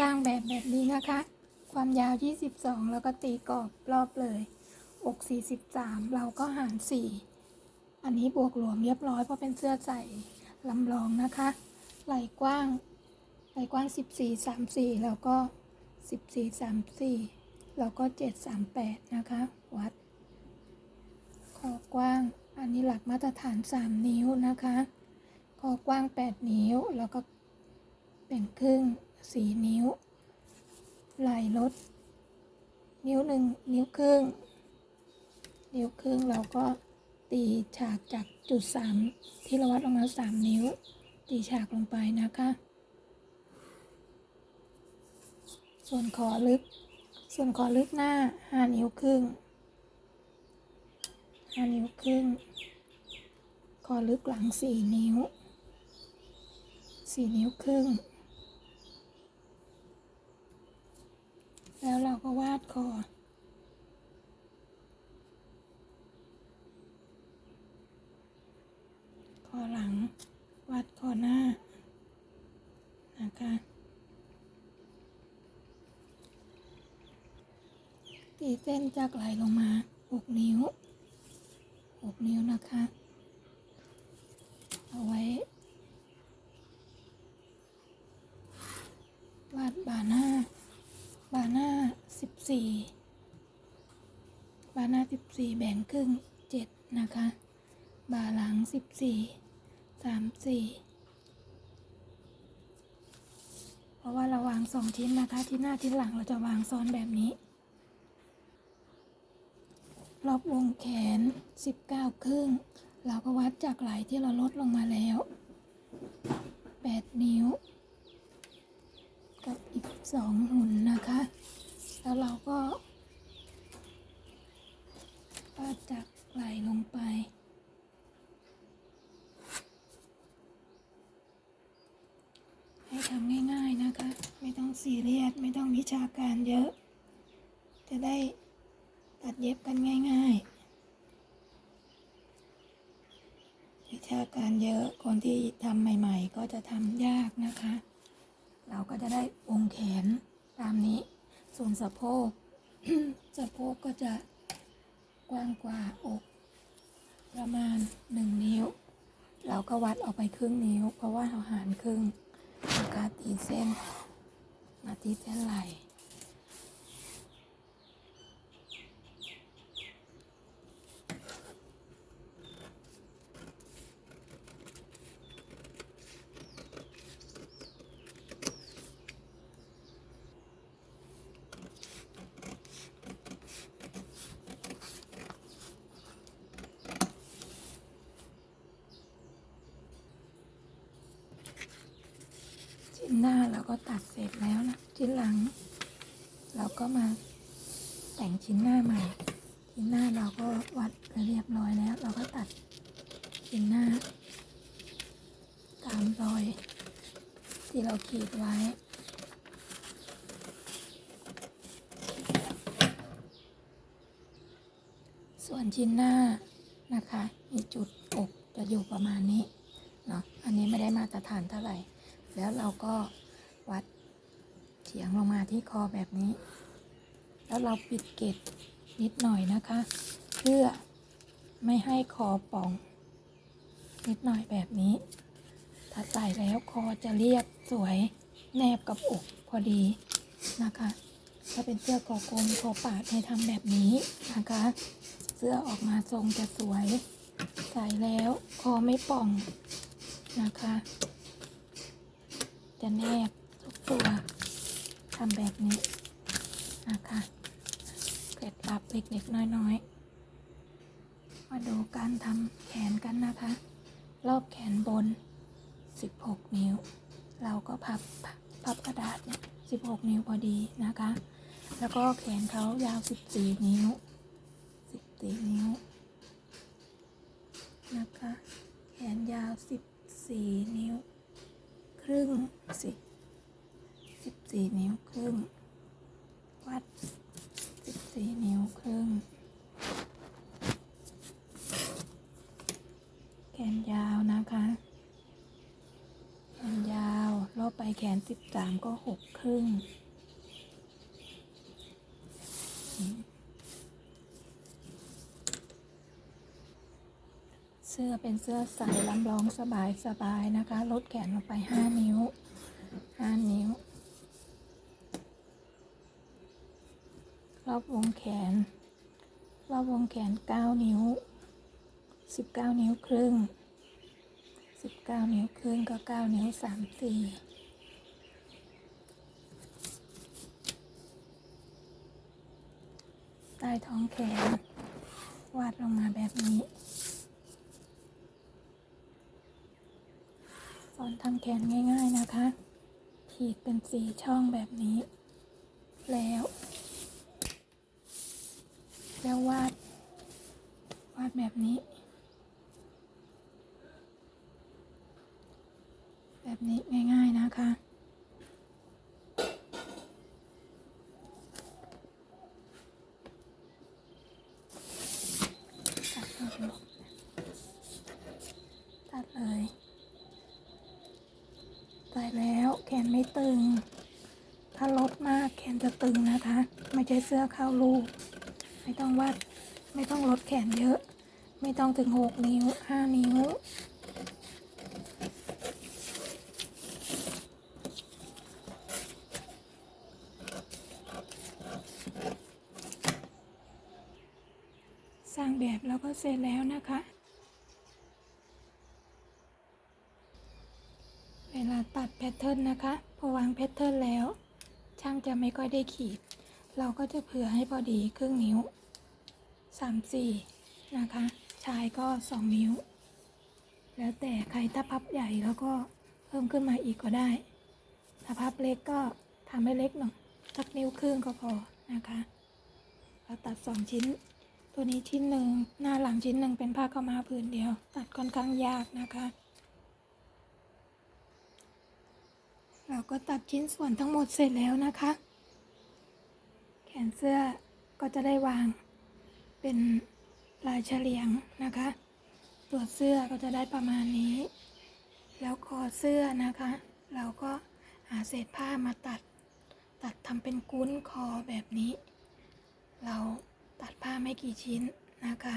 สร้างแบบแบบนี้นะคะ ความยาว 22 แล้วก็ตีกรอบรอบเลย อก 43 เราก็หาร 4 อันนี้บวกหลวมเรียบร้อยเพราะเป็นเสื้อใส่ลำลองนะคะ ไหล่กว้าง ไหล่กว้าง 14 34 แล้วก็ 14 34 แล้วก็ 7 38 นะคะ วัดคอกว้าง อันนี้หลักมาตรฐาน 3 นิ้วนะคะคอกว้าง 8 นิ้ว แล้วก็แบ่งครึ่ง 4นิ้ว ไหล่ลด นิ้วหนึ่งนิ้วครึ่ง นิ้วครึ่งเราก็ตีฉากจากจุด3ที่เราวัดลงมา3นิ้ว ตีฉากลงไปนะคะ ส่วนคอลึก ส่วนคอลึกหน้า5นิ้วครึ่งห้านิ้วครึ่งคอลึกหลังสี่นิ้วสี่นิ้วครึ่ง แล้วเราก็วาดคอ คอหลัง วาดคอหน้า นะคะ ตีเส้นจากไหลลงมา 6 นิ้ว 6 นิ้วนะคะ เอาไว้ วาดบ่าหน้า บาหน้า14บสี่บาหน้า14แบ่งครึ่ง7นะคะ บาหลัง14 34เพราะว่าเราวางสองชิ้นนะคะ ที่หน้าที่หลังเราจะวางซ้อนแบบนี้รอบวงแขน 19 ครึ่ง เราก็วัดจากไหล่ที่เราลดลงมาแล้ว 8 นิ้ว กับอีก2หุ่นนะคะ แล้วเราก็วัดจากไหลลงไป ให้ทำง่ายๆนะคะ ไม่ต้องซีเรียสไม่ต้องวิชาการเยอะ จะได้ตัดเย็บกันง่ายๆวิชาการเยอะ คนที่ทำใหม่ ๆ ก็จะทำยากนะคะ เราก็จะได้วงแขนตามนี้ ส่วนสะโพก สะโพกก็จะกว้างกว่าอก ประมาณหนึ่งนิ้ว เราก็วัดออกไปครึ่งนิ้ว เพราะว่าเราหารครึ่งนะคะตีเส้น มาที่เส้นไหล่ หน้าเราก็ตัดเสร็จแล้วนะชิ้นหลัง เราก็มาแต่งชิ้นหน้าใหม่ ชิ้นหน้าเราก็วัดเรียบร้อยแล้ว เราก็ตัดชิ้นหน้า ตามรอย ที่เราขีดไว้ส่วนชิ้นหน้านะคะ มีจุดอกจะอยู่ประมาณนี้เนาะอันนี้ไม่ได้มาตรฐานเท่าไหร่ แล้วเราก็วัดเฉียงลงมาที่คอแบบนี้ แล้วเราปิดเกล็ดนิดหน่อยนะคะ เพื่อไม่ให้คอป่อง นิดหน่อยแบบนี้ ถ้าใส่แล้วคอจะเรียบสวยแนบกับอกพอดีนะคะ ถ้าเป็นเสื้อคอกลมคอปาดให้ทำแบบนี้นะคะ เสื้อออกมาทรงจะสวย ใส่แล้วคอไม่ป่องนะคะ จะแนบทุกตัวทำแบบนี้นะคะเคล็ดลับเล็กๆน้อยๆ มาดูการทำแขนกันนะคะ รอบแขนบน 16 นิ้ว เราก็พับพับกระดาษเนี่ย16 นิ้วพอดีนะคะ แล้วก็แขนเขายาว 14 นิ้ว 14 นิ้วนะคะ แขนยาว 14 นิ้ว รึ่งสิสิบสี่นิ้วครึ่ง วัดสิบสี่นิ้วครึ่ง แขนยาวนะคะ แขนยาวรอบใบายแขนสิบสามก็หกครึ่ง สื้อเป็นเสื้อใส่ลำลองสบายสบายนะคะ ลดแขนลงไปห้านิ้วห้านิ้วรอบวงแขน รอบวงแขนเก้านิ้วสิบเก้านิ้วครึ่งสิบเก้านิ้วครึ่งก็เก้านิ้วสามสี่ใต้ท้องแขน วาดลงมาแบบนี้ อนทำแขนง่าย ๆนะคะ ขีดเป็นสีช่องแบบนี้ แล้ว แล้ววาด วาดแบบนี้ แบบนี้ง่าย ๆนะคะ ตัดลงตัดเลยใส่ แล้วแขนไม่ตึง ถ้าลดมากแขนจะตึงนะคะ ไม่ใช่เสื้อเข้ารูไม่ต้องวัด ไม่ต้องลดแขนเยอะ ไม่ต้องถึงหกนิ้วห้านิ้วสร้างแบบแล้วก็เสร็จแล้วนะคะ เว ลาตัดแพทเทิร์นนะคะ พอวางแพทเทิร์นแล้ว ช่างจะไม่ค่อยได้ขีด เราก็จะเผื่อให้พอดีครึ่งนิ้วสามสี่นะคะ ชายก็สองนิ้ว แล้วแต่ใครถ้าพับใหญ่แล้วก็เพิ่มขึ้นมาอีกก็ได้ ถ้าพับเล็กก็ทำให้เล็กหน่อยสักนิ้วครึ่งก็พอนะคะ เราตัดสองชิ้น ตัวนี้ชิ้นหนึ่งหน้าหลังชิ้นหนึ่งเป็นผ้าขามาผืนเดียว ตัดค่อนข้างยากนะคะ เราก็ตัดชิ้นส่วนทั้งหมดเสร็จแล้วนะคะ แขนเสื้อก็จะได้วางเป็นลายเฉลียงนะคะ ตัวเสื้อก็จะได้ประมาณนี้ แล้วคอเสื้อนะคะ เราก็หาเศษผ้ามาตัด ตัดทำเป็นกุ้นคอแบบนี้ เราตัดผ้าไม่กี่ชิ้นนะคะ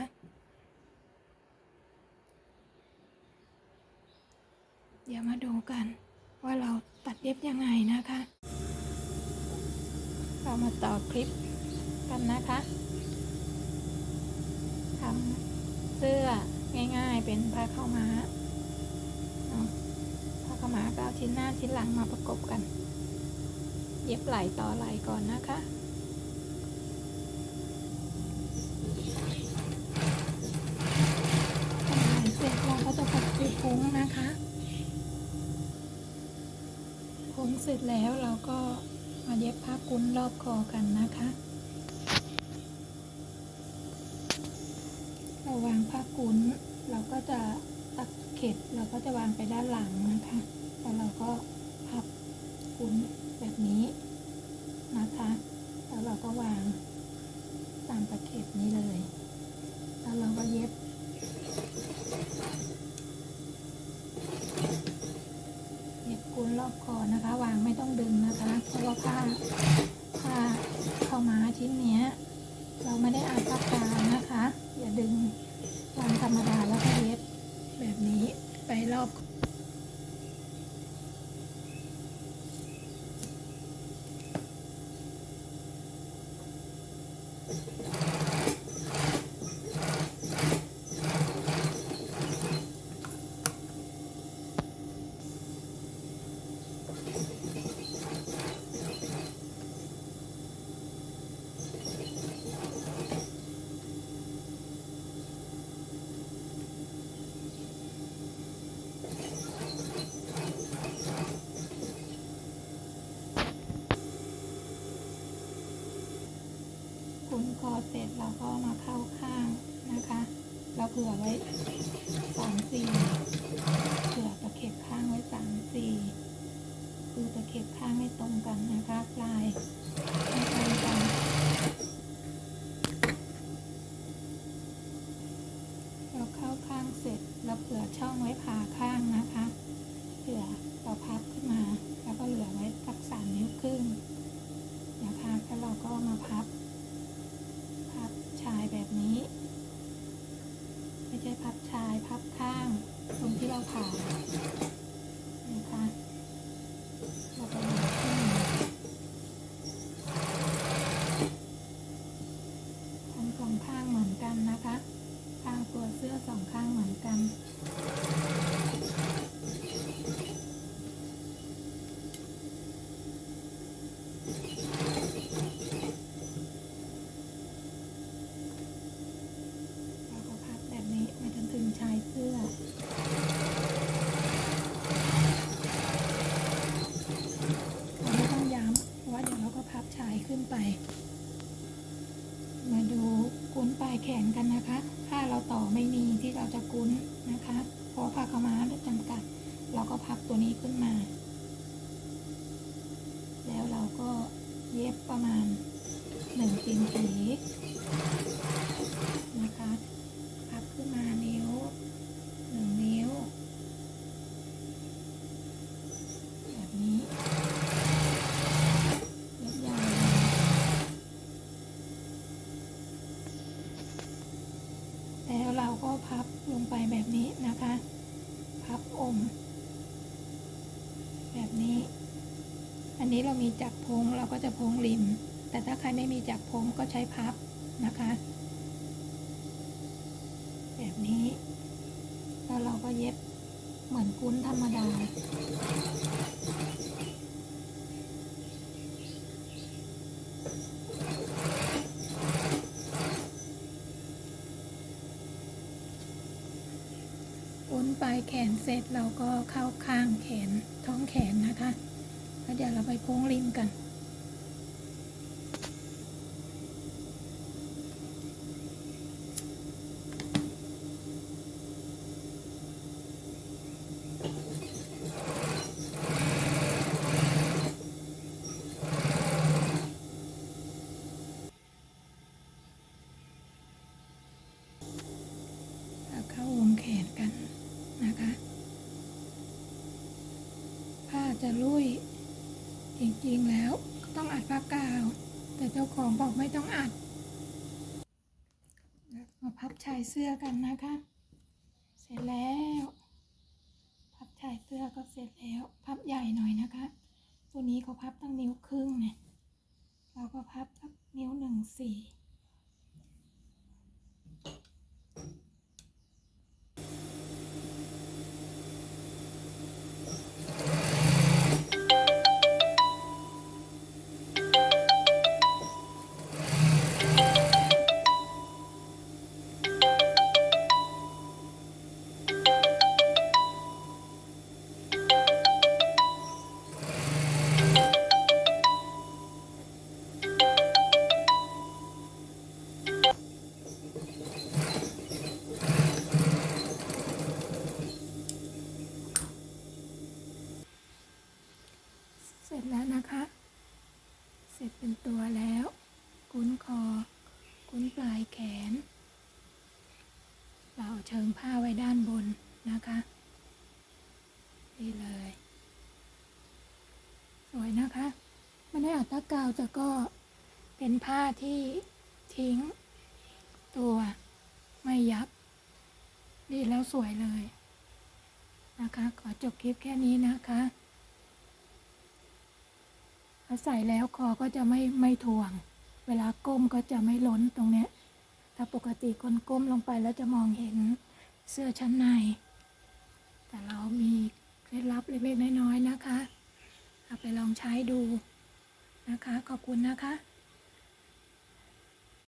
เดี๋ยวมาดูกันว่าเรา ตัดเย็บยังไงนะคะ เรามาต่อคลิปกันนะคะทำเสื้อง่ายๆเป็นผ้าเข้าม้าผ้าเข้าม้าก็เอาชิ้นหน้าชิ้นหลังมาประกบกัน เย็บไหล่ต่อไหล่ก่อนนะคะทำไหล่เสร็จเราก็จะปักที่พุ้งนะคะพุ้ง เสร็จแล้วเราก็มาเย็บผ้ากุ้นรอบคอกันนะคะ เราวางผ้ากุ้นเราก็จะตักเข็ดเราก็จะวางไปด้านหลังนะคะ แล้วเราก็พับกุ้นแบบนี้นะคะ แล้วเราก็วางตามตะเข็บนี้เลย แล้วเราก็เย็บเย็บกุ้นรอบคอนะคะวาง ต้องดึงนะคะ เพราะว่าผ้าผ้าเข้ามาชิ้นนี้เราไม่ได้อาดปากกานะคะ อย่าดึงวางธรรมดาแล้วก็เย็บแบบนี้ไปรอบ คุนคอเสร็จเราก็มาเข้าข้างนะคะ เราเผื่อไว้สามสี่เผื่อตะเข็บข้างไว้สามสี่คือตะเข็บข้างให้ตรงกันนะคะปลายให้ตรงกันเราเข้าข้างเสร็จเราเผื่อช่องไว้ผ่าข้างนะคะ เผื่อเราพับขึ้นมา แล้วก็ ขึ้นมา แล้วเราก็เย็บประมาณหนึ่งตีนถีนะคะ พับขึ้นมานิ้วหนึ่งนิ้ว แบบนี้เย็บยาวเลยแล้วเราก็พับลงไปแบบนี้นะคะ พับอม แบบนี้ อันนี้เรามีจักรพงเราก็จะพงริม แต่ถ้าใครไม่มีจักรพงก็ใช้พับนะคะ แบบนี้ แล้วเราก็เย็บเหมือนกุ้นธรรมดาุ้นปลายแขนเสร็จเราก็เข้าข้างแขนท้องแขนนะคะ แล้วเดี๋ยวเราไปโพ้งริมกัน แล้วเข้าวงแขนกันนะคะ ผ้าจะลุย จริงแล้วต้องอัดผ้ากาว แต่เจ้าของบอกไม่ต้องอัด มาพับชายเสื้อกันนะคะ เสร็จแล้ว พับชายเสื้อก็เสร็จแล้ว พับใหญ่หน่อยนะคะ ตัวนี้เขาพับตั้งนิ้วครึ่งเนี่ย เราก็พับสักนิ้วหนึ่งสี่ แต่ก็เป็นผ้าที่ทิ้ง ตัวไม่ยับ ดีแล้วสวยเลยนะคะ ขอจบคลิปแค่นี้นะคะพอใส่แล้วคอก็จะไม่ไม่ถ่วง เวลาก้มก็จะไม่ล้นตรงเนี้ย ถ้าปกติคนก้มลงไปแล้วจะมองเห็นเสื้อชั้นใน แต่เรามีเคล็ดลับเล็กๆน้อยๆนะคะ เอาไปลองใช้ดู นะคะ ขอบคุณนะคะ